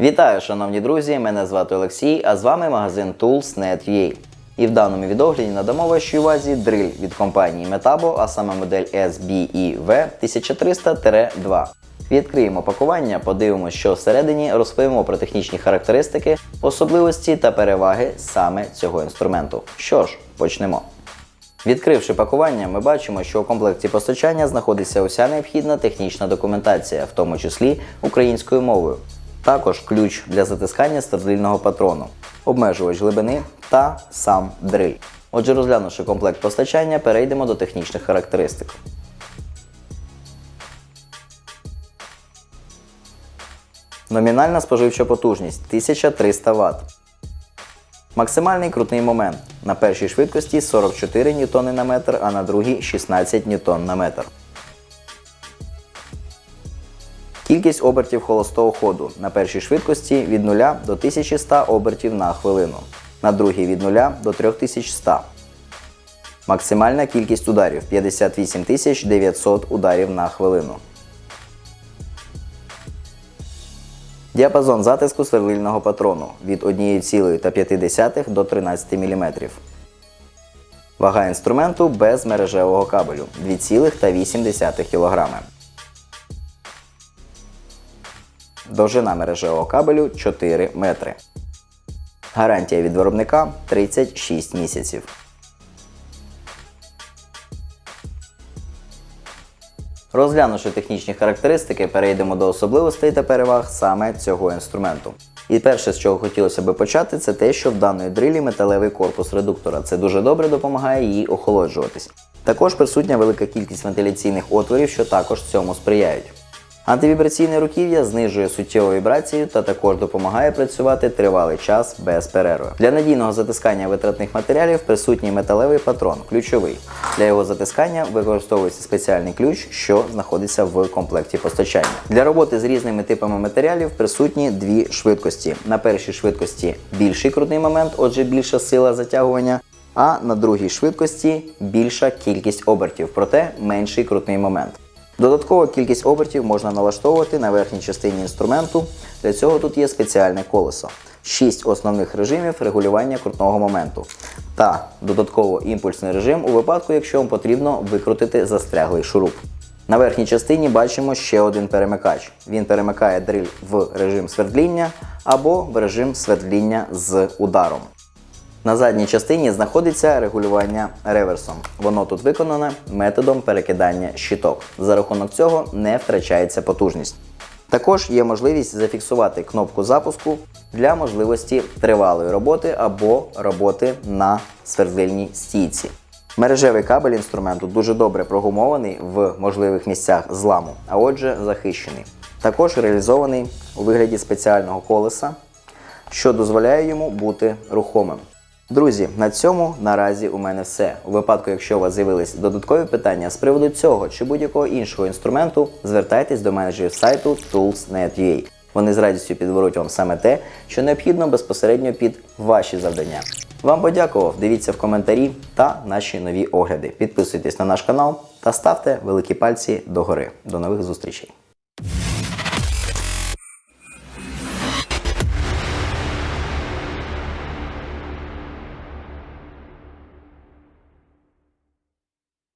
Вітаю, шановні друзі! Мене звати Олексій, а з вами магазин Tools.net.ua. І в даному відогляді надамо вашій увазі дриль від компанії Metabo, а саме модель SBEV 1300-2. Відкриємо пакування, подивимося, що всередині розповімо про технічні характеристики, особливості та переваги саме цього інструменту. Що ж, почнемо. Відкривши пакування, ми бачимо, що у комплекті постачання знаходиться уся необхідна технічна документація, в тому числі українською мовою. Також ключ для затискання свердлильного патрону, обмежувач глибини та сам дриль. Отже, розглянувши комплект постачання, перейдемо до технічних характеристик. Номінальна споживча потужність 1300 Вт. Максимальний крутний момент на першій швидкості 44 Ньютони на метр, а на другій 16 Ньютон Кількість обертів холостого ходу на першій швидкості від 0 до 1100 обертів на хвилину, на другій від 0 до 3100. Максимальна кількість ударів 58 900 ударів на хвилину. Діапазон затиску сверлильного патрону від 1,5 до 13 мм. Вага інструменту без мережевого кабелю 2,8 кг. Довжина мережевого кабелю 4 метри. Гарантія від виробника 36 місяців. Розглянувши технічні характеристики, перейдемо до особливостей та переваг саме цього інструменту. І перше, з чого хотілося би почати, це те, що в даної дрилі металевий корпус редуктора. Це дуже добре допомагає їй охолоджуватись. Також присутня велика кількість вентиляційних отворів, що також цьому сприяють. Антивібраційне руків'я знижує суттєву вібрацію та також допомагає працювати тривалий час без перерви. Для надійного затискання витратних матеріалів присутній металевий патрон, ключовий. Для його затискання використовується спеціальний ключ, що знаходиться в комплекті постачання. Для роботи з різними типами матеріалів присутні дві швидкості. На першій швидкості більший крутний момент, отже, більша сила затягування. А на другій швидкості більша кількість обертів, проте менший крутний момент. Додатково кількість обертів можна налаштовувати на верхній частині інструменту. Для цього тут є спеціальне колесо. 6 основних режимів регулювання крутного моменту та додатково імпульсний режим у випадку, якщо вам потрібно викрутити застряглий шуруп. На верхній частині бачимо ще один перемикач. Він перемикає дриль в режим свердління або в режим свердління з ударом. На задній частині знаходиться регулювання реверсом. Воно тут виконане методом перекидання щиток. За рахунок цього не втрачається потужність. Також є можливість зафіксувати кнопку запуску для можливості тривалої роботи або роботи на свердлильній стійці. Мережевий кабель інструменту дуже добре прогумований в можливих місцях зламу, а отже захищений. Також реалізований у вигляді спеціального колеса, що дозволяє йому бути рухомим. Друзі, на цьому наразі у мене все. У випадку, якщо у вас з'явились додаткові питання з приводу цього чи будь-якого іншого інструменту, звертайтесь до менеджерів сайту Tools.net.ua. Вони з радістю підберуть вам саме те, що необхідно безпосередньо під ваші завдання. Вам подякував, дивіться в коментарі та наші нові огляди. Підписуйтесь на наш канал та ставте великі пальці догори. До нових зустрічей!